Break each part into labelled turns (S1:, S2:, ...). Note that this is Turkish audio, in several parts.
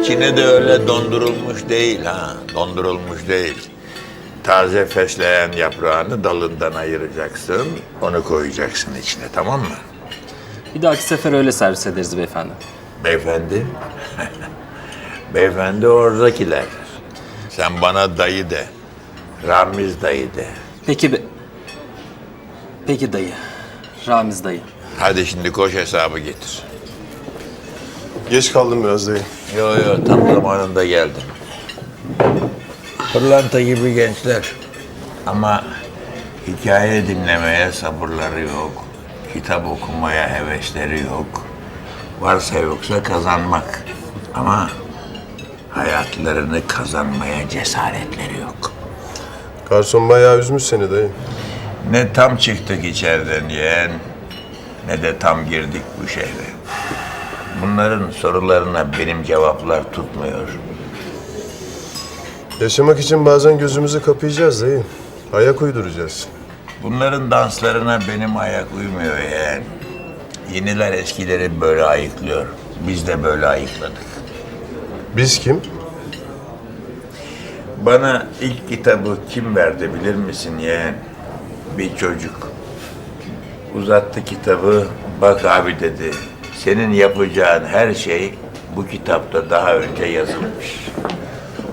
S1: İçine de öyle dondurulmuş değil ha. Dondurulmuş değil. Taze fesleğen yaprağını dalından ayıracaksın. Onu koyacaksın içine tamam mı?
S2: Bir dahaki sefer öyle servis ederiz beyefendi.
S1: Beyefendi. Beyefendi oradakiler. Sen bana dayı de. Ramiz dayı de.
S2: Peki be... Peki dayı. Ramiz dayı.
S1: Hadi şimdi koş hesabı getir.
S3: Geç kaldım biraz dayı.
S1: Yo yo tam zamanında geldim. Pırlanta gibi gençler. Ama hikaye dinlemeye sabırları yok. Kitap okumaya hevesleri yok. Varsa yoksa kazanmak. Ama hayatlarını kazanmaya cesaretleri yok.
S3: Garson bayağı üzmüş seni dayı.
S1: Ne tam çıktık içeriden yeğen, ne de tam girdik bu şehre. Bunların sorularına benim cevaplar tutmuyor.
S3: Yaşamak için bazen gözümüzü kapayacağız dayı. Ayak uyduracağız.
S1: Bunların danslarına benim ayak uymuyor yeğen. Yeniler eskileri böyle ayıklıyor. Biz de böyle ayıkladık.
S3: Biz kim?
S1: Bana ilk kitabı kim verdi bilir misin yeğen? Bir çocuk. Uzattı kitabı, bak abi dedi. Senin yapacağın her şey bu kitapta daha önce yazılmış.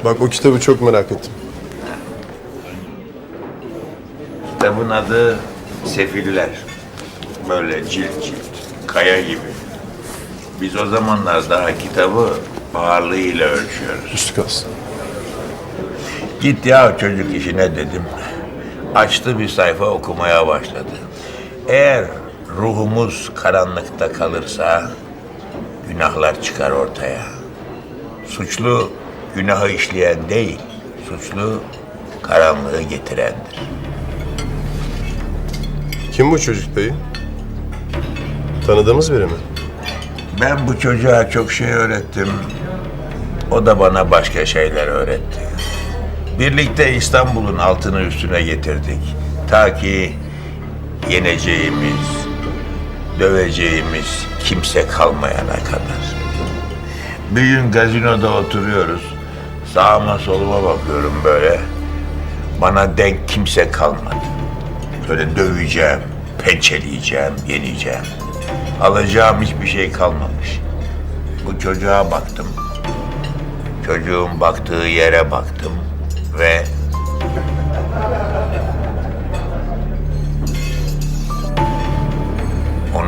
S3: Bak o kitabı çok merak ettim.
S1: Kitabın adı Sefiller. Böyle cilt cilt, kaya gibi. Biz o zamanlar daha kitabı ağırlığıyla ölçüyoruz.
S3: Üstü kalsın.
S1: Git ya çocuk işine dedim. Açtı bir sayfa okumaya başladı. Eğer ruhumuz karanlıkta kalırsa günahlar çıkar ortaya. Suçlu günahı işleyen değil, suçlu karanlığı getirendir.
S3: Kim bu çocuk dayı? Tanıdığımız biri mi?
S1: Ben bu çocuğa çok şey öğrettim. O da bana başka şeyler öğretti. Birlikte İstanbul'un altını üstüne getirdik. Ta ki yeneceğimiz, döveceğimiz kimse kalmayana kadar. Bir gün gazinoda oturuyoruz. Sağıma soluma bakıyorum böyle. Bana denk kimse kalmadı. Böyle döveceğim, pençeleyeceğim, yeneceğim. Alacağım hiçbir şey kalmamış. Bu çocuğa baktım. Çocuğun baktığı yere baktım ve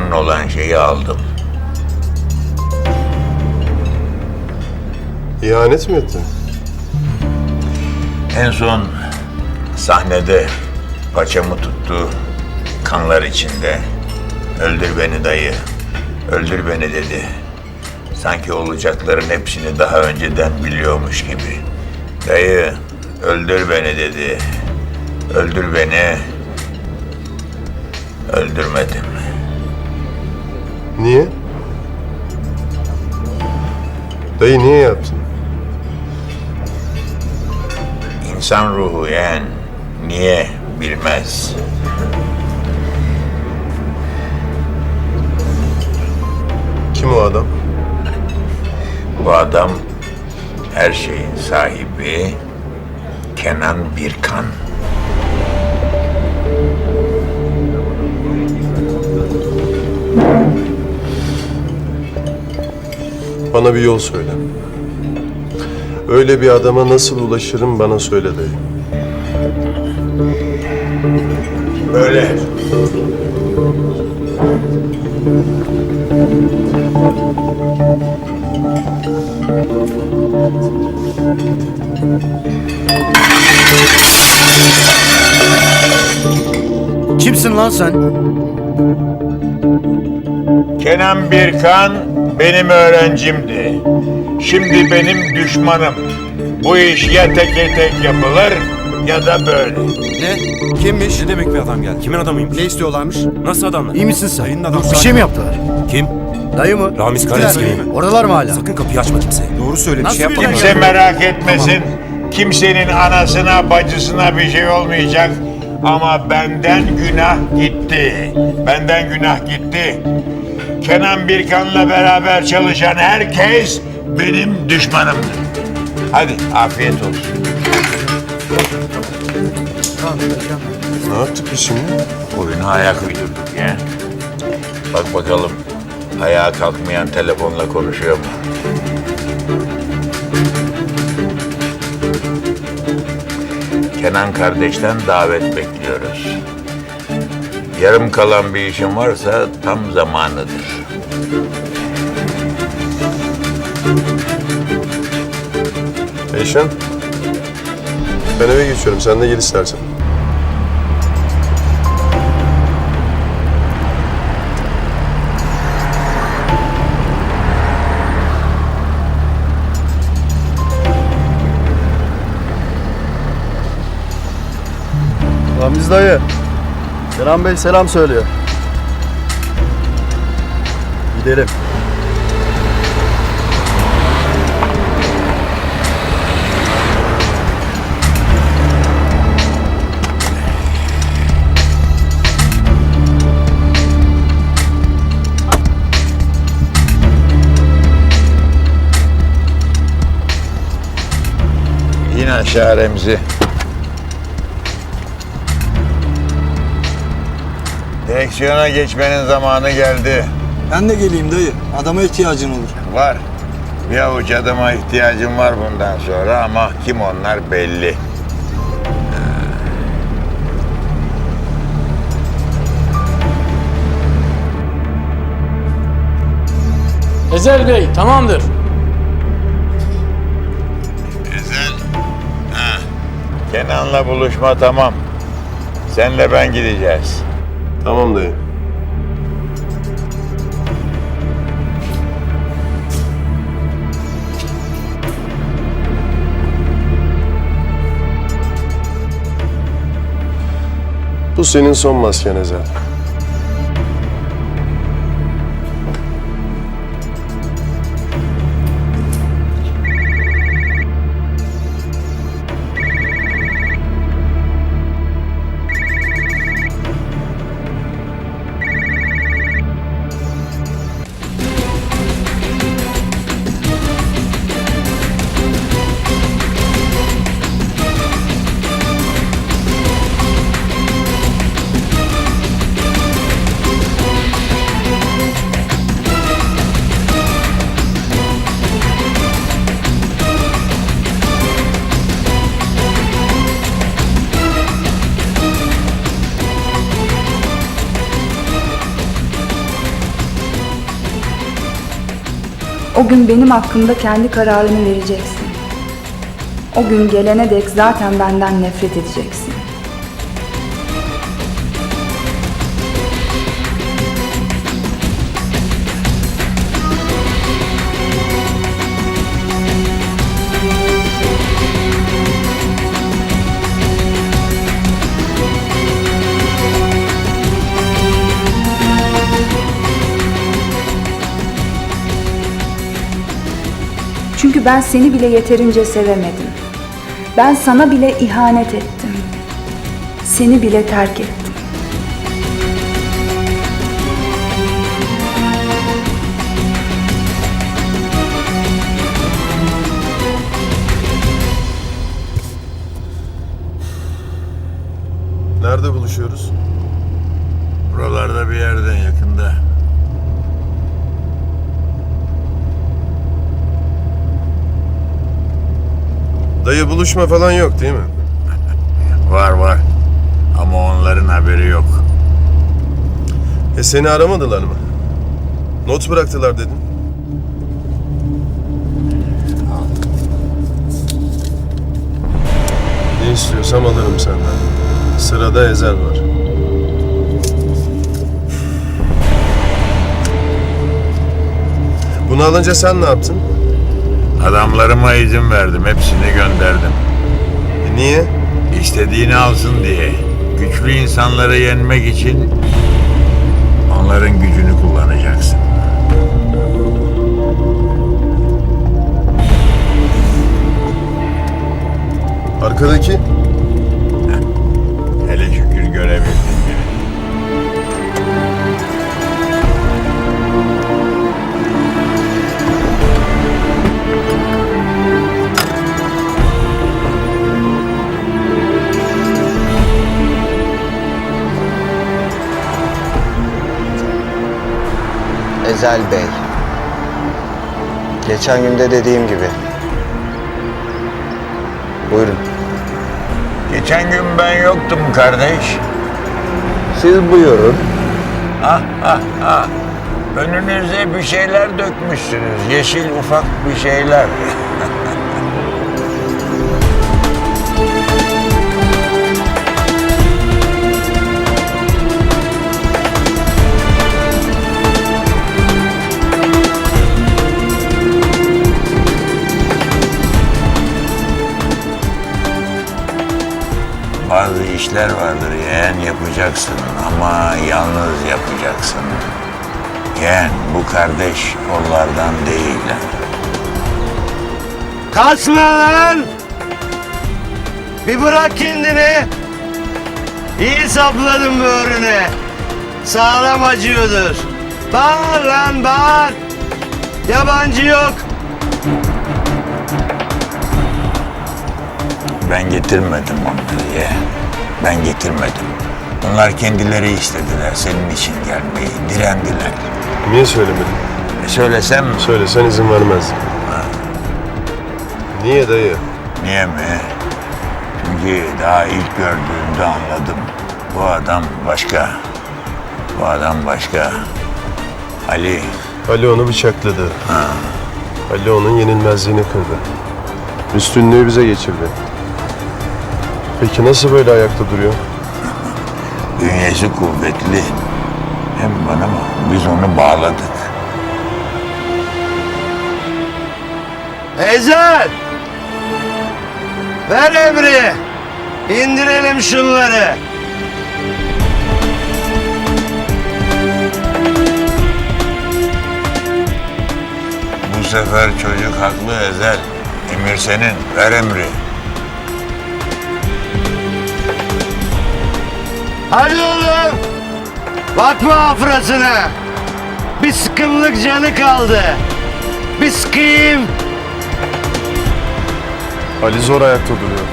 S1: onun olan şeyi aldım.
S3: İhanet mi ettin?
S1: En son sahnede paçamı tuttu, kanlar içinde. Öldür beni dayı, öldür beni dedi. Sanki olacakların hepsini daha önceden biliyormuş gibi. Dayı, öldür beni dedi. Öldür beni. Öldürmedim.
S3: Niye? Dayı niye yaptın?
S1: İnsan ruhu yani niye bilmez.
S3: Kim o adam?
S1: Bu adam her şeyin sahibi Kenan Birkan.
S3: Bana bir yol söyle. Öyle bir adama nasıl ulaşırım bana söyle dayı.
S1: Böyle.
S4: Kimsin lan sen?
S1: Kenan Birkan benim öğrencimdi. Şimdi benim düşmanım. Bu iş ya teke tek yapılır ya da böyle.
S4: Ne? Kimmiş?
S5: Ne demek bir adam geldi? Kimin adamıymış?
S4: Ne istiyorlarmış?
S5: Nasıl adamlar?
S4: İyi misin sen?
S5: Dayının adamı.
S4: Bir şey mi yaptılar?
S5: Kim?
S4: Dayı mı?
S5: Ramiz Karadeniz
S4: mi? Oradalar mı hala?
S5: Sakın kapıyı açma kimseye. Doğru söyle
S4: Nasıl bir
S1: Kimse merak etmesin. Kimsenin anasına, bacısına bir şey olmayacak. Ama benden günah gitti. Benden günah gitti. Kenan Birkan'la beraber çalışan herkes benim düşmanımdır. Hadi afiyet olsun.
S3: Ne yaptık biz şimdi?
S1: Oyuna ayak uydurduk ya. Bak bakalım ayağa kalkmayan telefonla konuşuyor mu? Kenan kardeşten davet bekliyoruz. Yarım kalan bir işin varsa tam zamanıdır.
S3: Eyşan. Ben eve geçiyorum. Sen de gel istersen.
S6: Ramiz dayı. Kenan Bey selam söylüyor. Gidelim.
S1: İn aşağı Remzi. Direksiyona geçmenin zamanı geldi.
S6: Ben de geleyim dayı. Adama ihtiyacın olur.
S1: Var. Bir avuç adama ihtiyacım var bundan sonra ama kim onlar belli.
S7: Ezel Bey tamamdır.
S1: Ezel. Ha. Kenan'la buluşma tamam. Senle ben gideceğiz.
S3: Tamam dayı. Bu senin son masken Ezel.
S8: O gün benim hakkımda kendi kararını vereceksin. O gün gelene dek zaten benden nefret edeceksin. Ben seni bile yeterince sevemedim. Ben sana bile ihanet ettim. Seni bile terk ettim.
S3: Nerede buluşuyoruz?
S1: Buralarda bir yerde yakında.
S3: Dayı buluşma falan yok değil mi?
S1: Var var. Ama onların haberi yok.
S3: E seni aramadılar mı? Not bıraktılar dedin. Ne istiyorsam alırım senden. Sırada Ezel var. Bunu alınca sen ne yaptın?
S1: Adamlarıma izin verdim. Hepsini gönderdim.
S3: E niye?
S1: İstediğini alsın diye. Güçlü insanları yenmek için onların gücünü kullanacaksın.
S3: Arkadaki?
S1: Hele şükür görebildin.
S9: Ezel Bey. Geçen günde dediğim gibi. Buyurun.
S1: Geçen gün ben yoktum kardeş.
S9: Siz buyurun.
S1: Ah ah ah. Önünüze bir şeyler dökmüşsünüz. Yeşil ufak bir şeyler. Bazı işler vardır yeğen yapacaksın ama yalnız yapacaksın. Yeğen bu kardeş onlardan değil.
S6: Kaçma lan! Bir bırak kendini. İyi sapladın böğrüne. Sağlam acıyordur. Bağır lan bağır. Yabancı yok.
S1: Ben getirmedim onları. Ben getirmedim. Onlar kendileri istediler senin için gelmeyi, direndiler.
S3: Niye söylemedin?
S1: E söylesem mi?
S3: Söylesen izin vermezdim. Niye dayı?
S1: Niye mi? Çünkü daha ilk gördüğümde anladım. Bu adam başka. Bu adam başka. Ali,
S3: Ali onu bıçakladı. Ali onun yenilmezliğini kırdı. Üstünlüğü bize geçirdi. Peki nasıl böyle ayakta duruyor?
S1: bünyesi kuvvetli. Hem bana mı? Biz onu bağladık.
S6: Ezel! Ver emri. İndirelim şunları.
S1: Bu sefer çocuk haklı Ezel. Emir senin, ver emri.
S6: Hadi oğlum. Bakma afrasına. Bir sıkımlık canı kaldı. Bir sıkayım.
S3: Ali zor ayakta duruyor.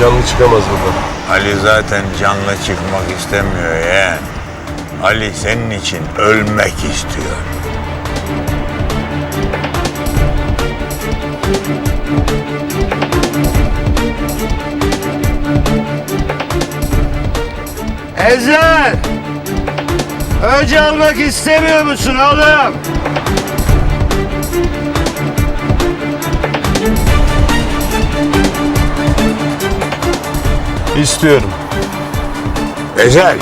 S3: Canlı çıkamaz buradan.
S1: Ali zaten canlı çıkmak istemiyor yeğen. Ali senin için ölmek istiyor.
S6: Ezel! Öc almak istemiyor musun oğlum?
S3: İstiyorum.
S1: Ezel,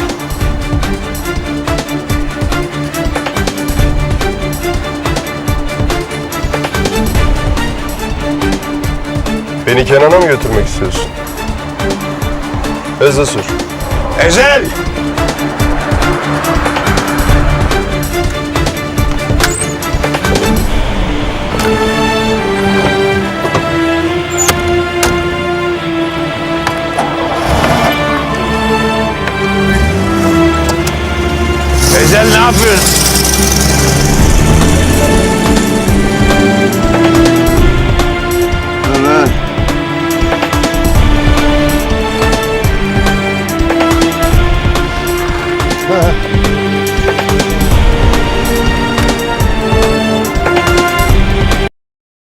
S3: Beni Kenan'a mı götürmek istiyorsun? Hızlı sür.
S1: Ezel! Ezel ne yapıyorsun?